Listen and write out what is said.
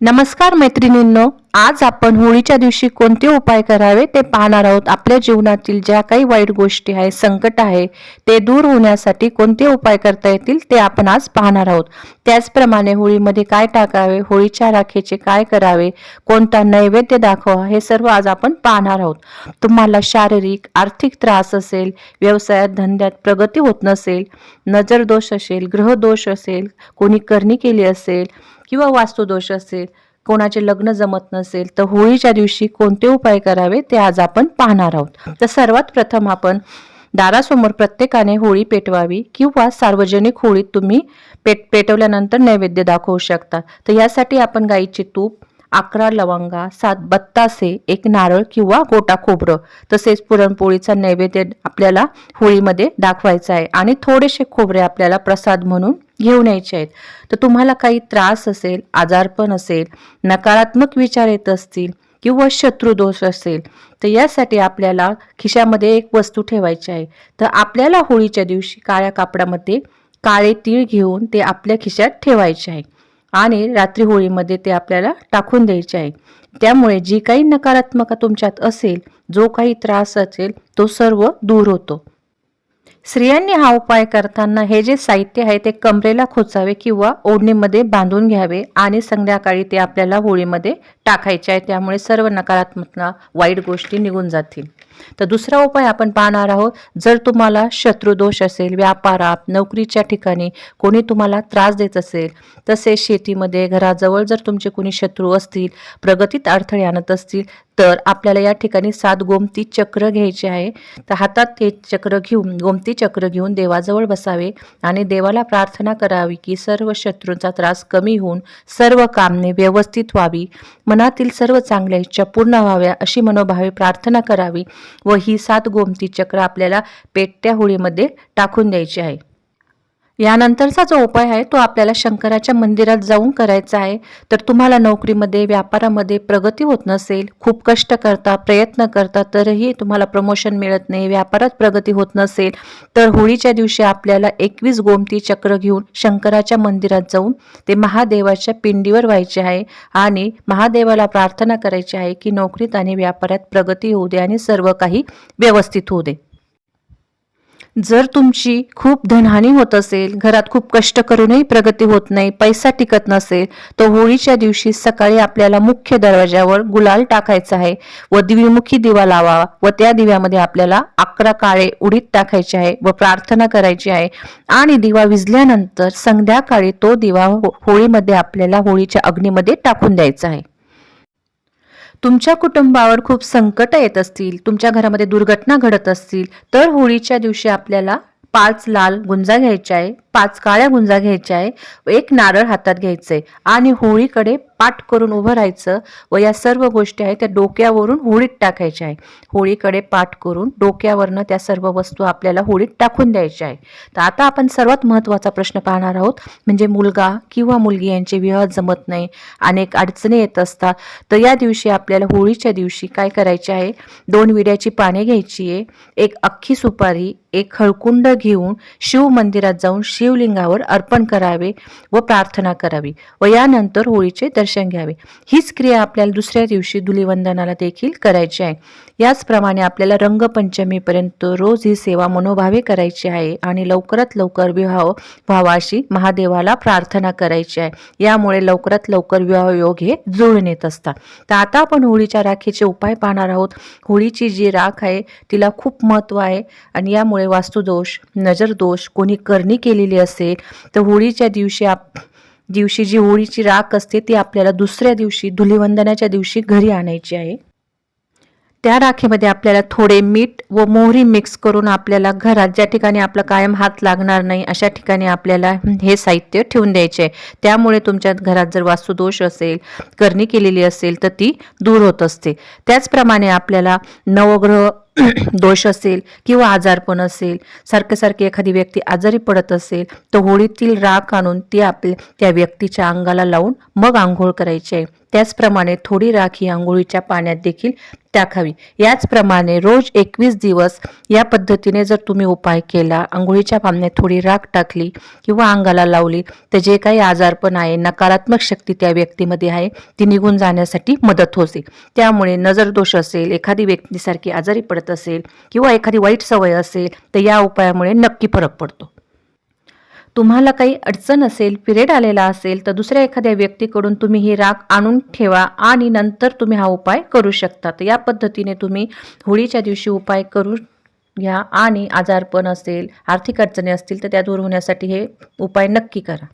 नमस्कार मैत्रिणींनो आज आपण होळीच्या दिवशी कोणते उपाय करावे ते पाहणार आहोत. आपल्या जीवनातील ज्या काही वाईट गोष्टी आहे संकट आहे ते दूर होण्यासाठी कोणते उपाय करता येतील ते आपण आज पाहणार आहोत. त्याचप्रमाणे होळीमध्ये काय टाकावे होळीच्या राखेचे काय करावे कोणता नैवेद्य दाखवा हे सर्व आज आपण पाहणार आहोत. तुम्हाला शारीरिक आर्थिक त्रास असेल व्यवसायात धंद्यात प्रगती होत नसेल नजर दोष असेल ग्रहदोष असेल कोणी करणी केली असेल किंवा वास्तुदोष असेल कोणाचे लग्न जमत नसेल तर होळीच्या दिवशी कोणते उपाय करावे ते आज आपण पाहणार आहोत. तर सर्वात प्रथम आपण दारासमोर प्रत्येकाने होळी पेटवावी किंवा सार्वजनिक होळीत तुम्ही पेट पेटवल्यानंतर नैवेद्य दाखवू शकता. तर यासाठी आपण गाईचे तूप अकरा लवंगा सात बत्तासे एक नारळ किंवा गोटा खोबरं. तसेच पुरणपोळीचा नैवेद्य आपल्याला होळीमध्ये दाखवायचा आहे. आणि थोडेसे खोबरे आपल्याला प्रसाद म्हणून घेऊन यायचे आहेत. तर तुम्हाला काही त्रास असेल आजारपण असेल नकारात्मक विचार येत असतील किंवा शत्रुदोष असेल तर यासाठी आपल्याला खिशामध्ये एक वस्तू ठेवायची आहे. तर आपल्याला होळीच्या दिवशी काळ्या कापडामध्ये काळे तीळ घेऊन ते आपल्या खिशात ठेवायचे आहे. आणि रात्री होळीमध्ये ते आपल्याला टाकून द्यायचे आहे. त्यामुळे जी काही नकारात्मकता तुमच्यात असेल जो काही त्रास असेल तो सर्व दूर होतो. स्त्रियांनी हा उपाय करताना हे जे साहित्य आहे ते कमरेला खोचावे किंवा ओढणीमध्ये बांधून घ्यावे आणि संध्याकाळी ते आपल्याला होळीमध्ये टाकायचे आहे. त्यामुळे सर्व नकारात्मक वाईट गोष्टी निघून जातील. तर दुसरा उपाय आपण पाहणार आहोत जर तुम्हाला शत्रुदोष असेल व्यापारात नोकरीच्या ठिकाणी कोणी तुम्हाला त्रास देत असेल तसेच शेतीमध्ये घराजवळ जर तुमचे कोणी शत्रू असतील प्रगतीत अडथळे आणत असतील तर आपल्याला या ठिकाणी सात गोमती चक्र घ्यायचे आहे. तर हातात ते चक्र घेऊन गोमती चक्र घेऊन देवाजवळ बसावे आणि देवाला प्रार्थना करावी की सर्व शत्रूंचा त्रास कमी होऊन सर्व कामने व्यवस्थित व्हावी. मनातील सर्व चांगल्या इच्छा पूर्ण व्हाव्या अशी मनोभावे प्रार्थना करावी व ही सात गोमती चक्र आपल्याला पेटत्या होळीमध्ये टाकून द्यायची आहे. यानंतरचा जो उपाय आहे तो आपल्याला शंकराच्या मंदिरात जाऊन करायचा आहे. तर तुम्हाला नोकरीमध्ये व्यापारामध्ये प्रगती होत नसेल खूप कष्ट करता प्रयत्न करता तरही तुम्हाला प्रमोशन मिळत नाही व्यापारात प्रगती होत नसेल तर होळीच्या दिवशी आपल्याला एकवीस गोमती चक्र घेऊन शंकराच्या मंदिरात जाऊन ते महादेवाच्या पिंडीवर व्हायचे आहे आणि महादेवाला प्रार्थना करायची आहे की नोकरीत आणि व्यापारात प्रगती होऊ दे आणि सर्व काही व्यवस्थित होऊ दे. जर तुमची खूप धनहानी होत असेल घरात खूप कष्ट करूनही प्रगती होत नाही पैसा टिकत नसेल तर होळीच्या दिवशी सकाळी आपल्याला मुख्य दरवाजावर गुलाल टाकायचा आहे व दिवीमुखी दिवा लावा व त्या दिव्यामध्ये आपल्याला अकरा काळे उडीत टाकायचे आहे व प्रार्थना करायची आहे. आणि दिवा विजल्यानंतर संध्याकाळी तो दिवा हो- होळीमध्ये आपल्याला होळीच्या अग्नीमध्ये टाकून द्यायचा आहे. तुमच्या कुटुंबावर खूप संकट येत असतील तुमच्या घरामध्ये दुर्घटना घडत असतील तर होळीच्या दिवशी आपल्याला पाच लाल गुंजा घ्यायच्या आहे. पाच काळ्या गुंजा घ्यायच्या आहे व एक नारळ हातात घ्यायचं आहे. आणि होळीकडे पाठ करून उभं राहायचं व या सर्व गोष्टी आहेत त्या डोक्यावरून होळीत टाकायच्या आहे. होळीकडे पाठ करून डोक्यावरनं त्या सर्व वस्तू आपल्याला होळीत टाकून द्यायच्या आहे. तर आता आपण सर्वात महत्त्वाचा प्रश्न पाहणार आहोत. म्हणजे मुलगा किंवा मुलगी यांचे विवाह जमत नाही. अनेक अडचणी येत असतात. तर या दिवशी आपल्याला होळीच्या दिवशी काय करायचे आहे? दोन विड्याची पाने घ्यायची आहे. एक अख्खी सुपारी एक हळकुंड घेऊन शिव मंदिरात जाऊन शिवलिंगावर अर्पण करावे व प्रार्थना करावी व यानंतर होळीचे दर्शन घ्यावे. हीच क्रिया आपल्याला दुसऱ्या दिवशी धुलीवंदनाला देखील करायची आहे. याचप्रमाणे आपल्याला रंगपंचमीपर्यंत रोज ही सेवा मनोभावे करायची आहे आणि लवकरात लवकर विवाह भावाशी महादेवाला प्रार्थना करायची आहे. यामुळे लवकरात लवकर विवाह योग हे जुळून येत असतात. तर आता आपण होळीच्या राखीचे उपाय पाहणार आहोत. होळीची जी राख आहे तिला खूप महत्त्व आहे आणि यामुळे वास्तुदोष नजरदोष कोणी करणी केलेली असेल तर होळीच्या दिवशी आप दिवशी जी होळीची राख असते ती आपल्याला दुसऱ्या दिवशी धुलीवंदनाच्या दिवशी घरी आणायची आहे. त्या राखेमध्ये आपल्याला थोडे मीठ व मोहरी मिक्स करून आपल्याला घरात ज्या ठिकाणी आपला कायम हात लागणार नाही अशा ठिकाणी आपल्याला हे साहित्य ठेवून द्यायचे आहे. त्यामुळे तुमच्या घरात जर वास्तुदोष असेल करणी केलेली असेल तर ती दूर होत असते. त्याचप्रमाणे आपल्याला नवग्रह दोष असेल किंवा आजारपण असेल. सारखे सारखे एखादी व्यक्ती आजारी पडत असेल तर होळीतील राख आणून ती आपल्या त्या व्यक्तीच्या अंगाला लावून मग आंघोळ करायची. आहे त्याचप्रमाणे थोडी राख ही आंघोळीच्या पाण्यात देखील टाकावी. याचप्रमाणे रोज एकवीस दिवस या पद्धतीने जर तुम्ही उपाय केला आंघोळीच्या पाण्यात थोडी राख टाकली किंवा अंगाला लावली तर जे काही आजारपण आहे नकारात्मक शक्ती त्या व्यक्तीमध्ये आहे ती निघून जाण्यासाठी मदत होते. त्यामुळे नजर दोष असेल एखादी व्यक्तीसारखी आजारी पडत असेल किंवा एखादी वाईट सवय असेल तर या उपायामुळे नक्की फरक पडतो. तुम्हाला काही अडचण असेल पिरियड आलेला असेल तर दुसऱ्या एखाद्या व्यक्तीकडून तुम्ही ही राख आणून ठेवा आणि नंतर तुम्ही हा उपाय करू शकता. तर या पद्धतीने तुम्ही होळीच्या दिवशी उपाय करू घ्या आणि आजारपण असेल आर्थिक अडचणी असतील तर त्या दूर होण्यासाठी हे उपाय नक्की करा.